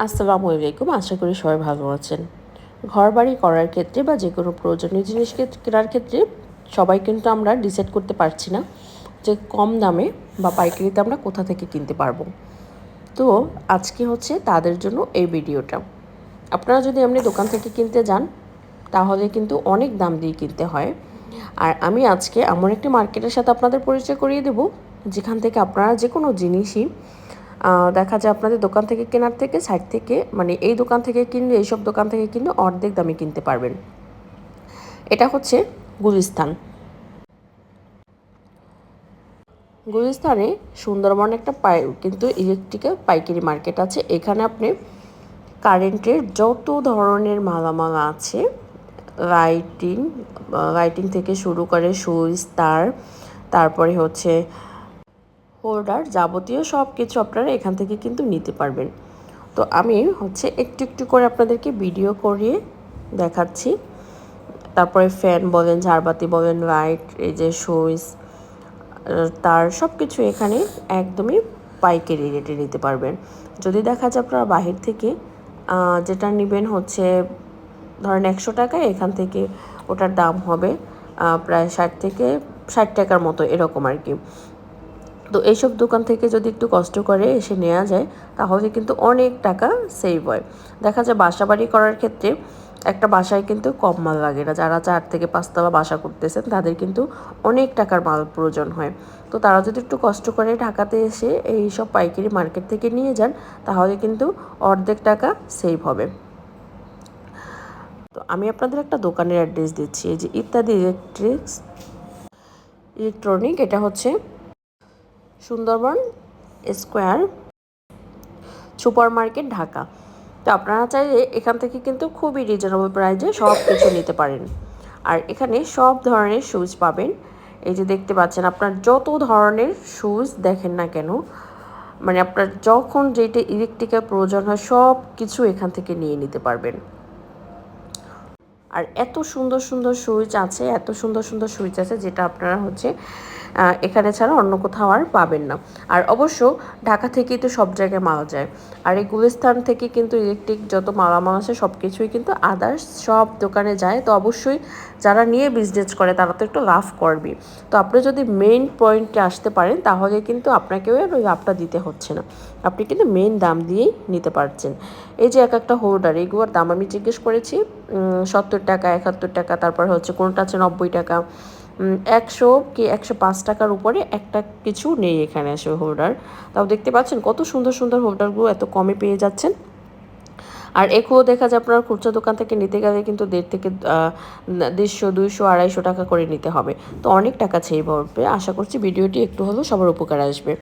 আসসালামু আলাইকুম, আশা করি সবাই ভালো আছেন। ঘর বাড়ি করার ক্ষেত্রে বা যে কোনো প্রয়োজনীয় জিনিস কেনার ক্ষেত্রে সবাই কিন্তু আমরা ডিসাইড করতে পারছি না যে কম দামে বা পাইকারিতে আমরা কোথা থেকে কিনতে পারব। তো আজকে হচ্ছে তাদের জন্য এই ভিডিওটা। আপনারা যদি এমনি দোকান থেকে কিনতে যান, তাহলে কিন্তু অনেক দাম দিয়ে কিনতে হয়। আর আমি আজকে এমন একটি মার্কেটের সাথে আপনাদের পরিচয় করিয়ে দেব, যেখান থেকে আপনারা যে কোনো জিনিসই দেখা যায় আপনাদের দোকান থেকে কেনার থেকে সাইড থেকে মানে এই দোকান থেকে কিনলে, এইসব দোকান থেকে কিনলে অর্ধেক দামে কিনতে পারবেন। এটা হচ্ছে গুলিস্তান। গুলিস্তানে সুন্দরবন একটা পাই, কিন্তু ইলেকট্রিক্যাল পাইকারি মার্কেট আছে। এখানে আপনি কারেন্টের যত ধরনের মালামাল আছে লাইটিং লাইটিং থেকে শুরু করে সুইচ, তার, তারপরে হচ্ছে হোল্ডার যাবতীয় সব কিছু আপনারা এখান থেকে কিন্তু নিতে পারবেন। তো আমি হচ্ছে একটু একটু করে আপনাদেরকে ভিডিও করিয়ে দেখাচ্ছি। তারপরে ফ্যান বলেন, ঝাড়বাতি বলেন লাইট এই যে সুইচ তার সব কিছু এখানে একদমই পাইকারি রেটে নিতে পারবেন। যদি দেখা যায় আপনারা বাহির থেকে যেটা নেবেন হচ্ছে, ধরেন একশো টাকায় এখান থেকে ওটার দাম হবে প্রায় ষাট থেকে ষাট টাকার মতো এরকম আর কি। তো এইসব দোকান থেকে যদি একটু কষ্ট করে এসে নেওয়া যায়, তাহলে কিন্তু অনেক টাকা সেভ হয়। দেখা যায় বাসা বাড়ি করার ক্ষেত্রে একটা বাসায় কিন্তু কম মাল লাগে না। যারা চার থেকে পাঁচতলা বাসা করতেছেন, তাদের কিন্তু অনেক টাকার মাল প্রয়োজন হয়। তো তারা যদি একটু কষ্ট করে ঢাকাতে এসে এই সব পাইকারি মার্কেট থেকে নিয়ে যান, তাহলে কিন্তু অর্ধেক টাকা সেভ হবে। তো আমি আপনাদের একটা দোকানের অ্যাড্রেস দিচ্ছি। এই যে ইত্যাদি ইলেকট্রিক্স ইলেকট্রনিক এটা হচ্ছে Sundarban square super market Dhaka. তো আপনারা চাইলে এখান থেকে কিন্তু খুবই রিজনেবল প্রাইজে সব কিছু নিতে পারেন। আর এখানে সব ধরনের শুজ পাবেন। এই যে দেখতে পাচ্ছেন, আপনার যত ধরনের শুজ দেখেন না কেন মানে আপনার যখন যেটা ইলেকট্রিকের প্রয়োজন হয় সব কিছু এখান থেকে নিয়ে নিতে পারবেন। আর এত সুন্দর সুন্দর সুইচ আছে, এত সুন্দর সুন্দর সুইচ আছে, যেটা আপনারা হচ্ছে এখানে ছাড়া অন্য কোথাও আর পাবেন না। আর অবশ্য ঢাকা থেকেই তো সব জায়গায় মাল যায়। আর এই গুলিস্তান থেকে কিন্তু ইলেকট্রিক যত মালামাল আছে সব কিছুই কিন্তু আদার্স সব দোকানে যায়। তো অবশ্যই যারা নিয়ে বিজনেস করে, তারা তো একটু লাভ করবে। তো আপনি যদি মেইন পয়েন্টে আসতে পারেন, তাহলে কিন্তু আপনাকেও ওই লাভটা দিতে হচ্ছে না। আপনি কিন্তু মেইন দাম দিয়েই নিতে পারছেন। এই যে এক একটা হোল্ডার এগুলোর দাম আমি জিজ্ঞেস করেছি সত্তর টাকা, একাত্তর টাকা, তারপর হচ্ছে কোনটা আছে নব্বই টাকা। একশো কি একশো পাঁচ টাকার উপরে একটা কিছু নেই এখানে আসে হোল্ডার তাও দেখতে পাচ্ছেন কত সুন্দর সুন্দর হোল্ডারগুলো এত কমে পেয়ে যাচ্ছেন। আর এগুলো দেখা যায় আপনার খুচরা দোকান থেকে নিতে গেলে কিন্তু দেড় থেকে দেড়শো, দুইশো, আড়াইশো টাকা করে নিতে হবে। তো অনেক টাকা সেই পড়বে আশা করছি ভিডিওটি একটু হলেও সবার উপকার আসবে।